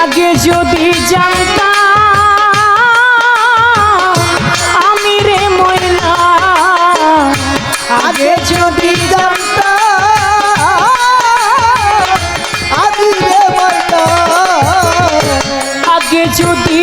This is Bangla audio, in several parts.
আগে যদি জানতাম আমি রে ময়না আগে যদি জানতাম আমি আগে যদি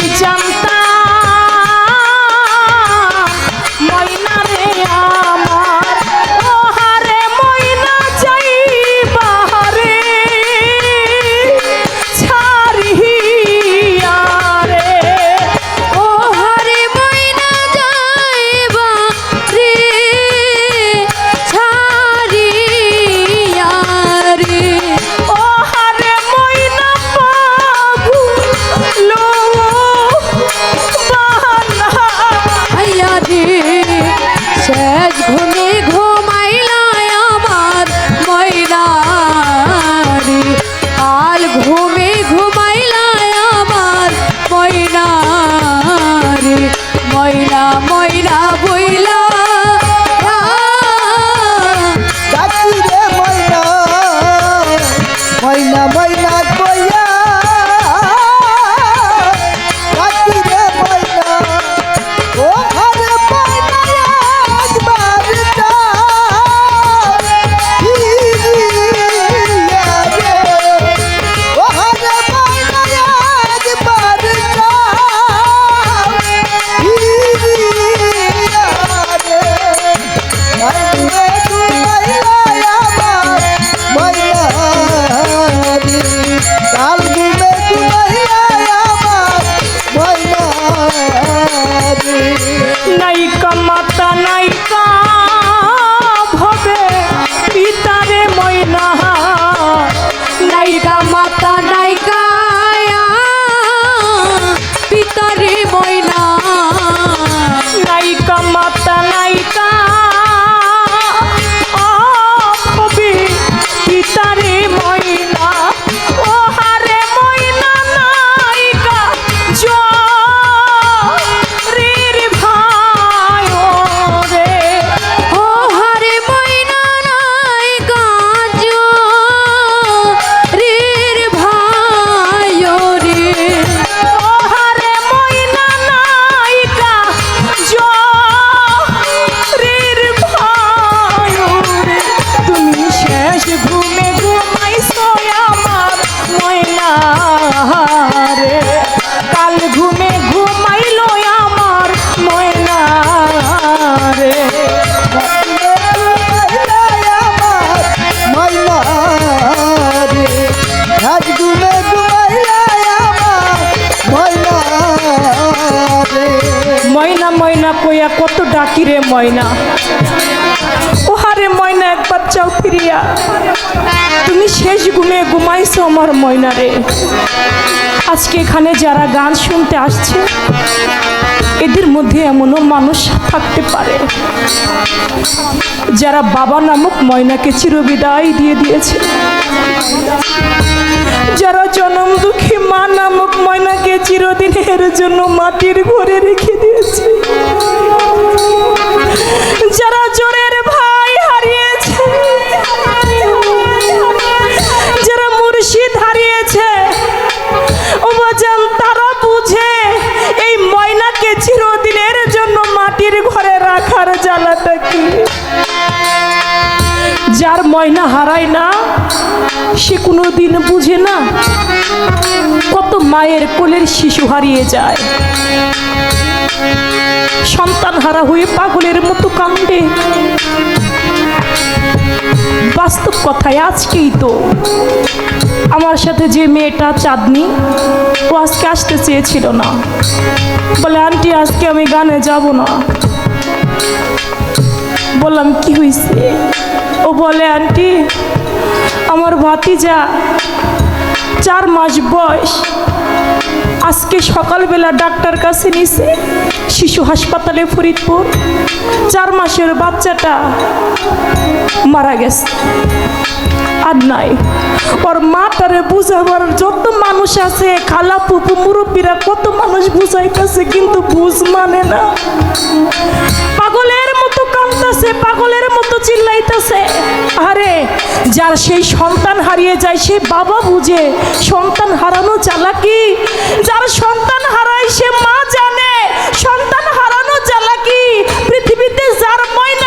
ময়না কত ডাকি রে ময়না। ওহারে ময়না, একবার চাও ফিরিয়া। তুমি শেষ ঘুমে ঘুমাইছো আমার ময়না রে আজকে এখানে যারা গান শুনতে আসছে, এদের মধ্যে এমনও মানুষ থাকতে পারে, যারা বাবা নামক ময়নাকে চিরবিদায় দিয়ে দিয়েছে। যারা জনম দুঃখী, মা নামক ময়নাকে চিরদিনের জন্য মাটির ঘরে রেখে দিয়েছে। যারা জোরের ভাই হারিয়েছে, যারা মুর্শিদ হারিয়েছে, ও তারা বুঝে এই ময়নাকে চিরদিনের জন্য মাটির ঘরে রাখার জ্বালাটা কি? যার ময়না হারায় না, সে কোনো দিন বুঝে না কত মায়ের কোলের শিশু হারিয়ে যায়। সন্তান হারা হয়ে পাগলের মতো কান্দে। বাস্তব কথায় আজকেই তো আমার সাথে যে মেয়েটা চাঁদনি, ও আজকে আসতে চেয়েছিল না। বলে, আন্টি, আজকে আমি গানে যাব না। বললাম, কি হয়েছে ও বলে, আন্টি, আমার ভাতিজা চার মাস বয়স। আজকে সকালবেলা ডাক্তার কাছে নিছে, শিশু হাসপাতালে ফরিদপুর। চার মাসের বাচ্চাটা মারা গেছে। আর নাই, ওর মাটারে বুঝাবার যত মানুষ আছে, খালা পুপু মুরব্বীরা কত মানুষ বুঝাইতেছে, কিন্তু বুঝ মানে না। কাঁদতেছে পাগলের মতো চিল্লাইতেছে। আরে, যার সেই সন্তান হারিয়ে যায়, সে বাবা বুঝে। সন্তান হারানো চালাকি। যার সন্তান হারায়, সে মা জানে। সন্তান হারানো চালাকি। পৃথিবীতে যার ময়না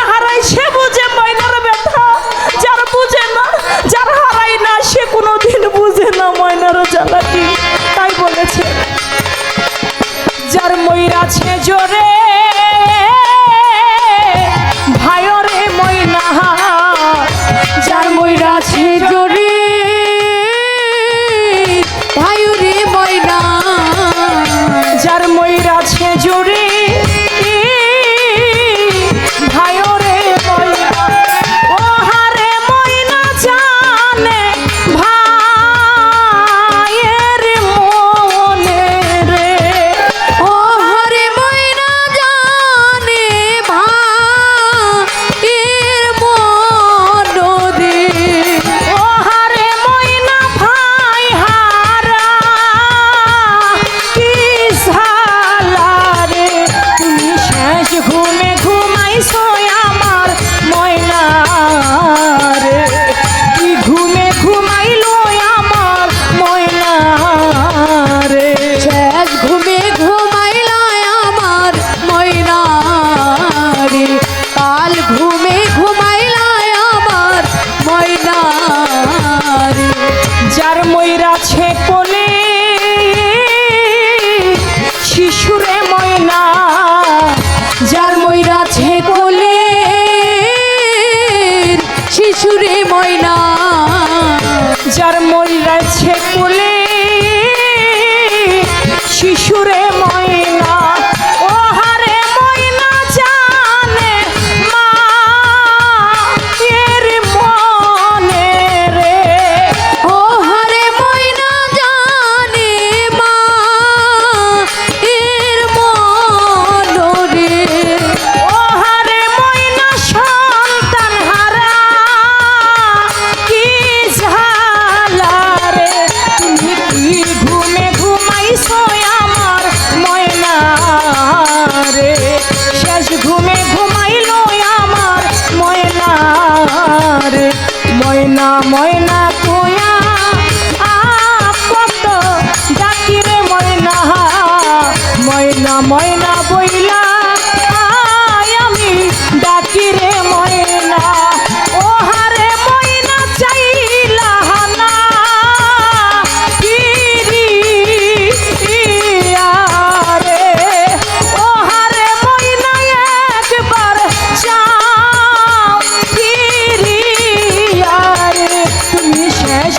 না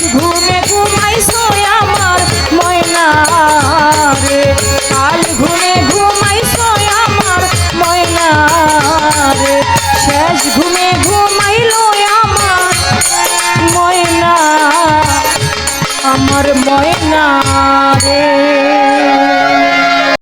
ঘুমে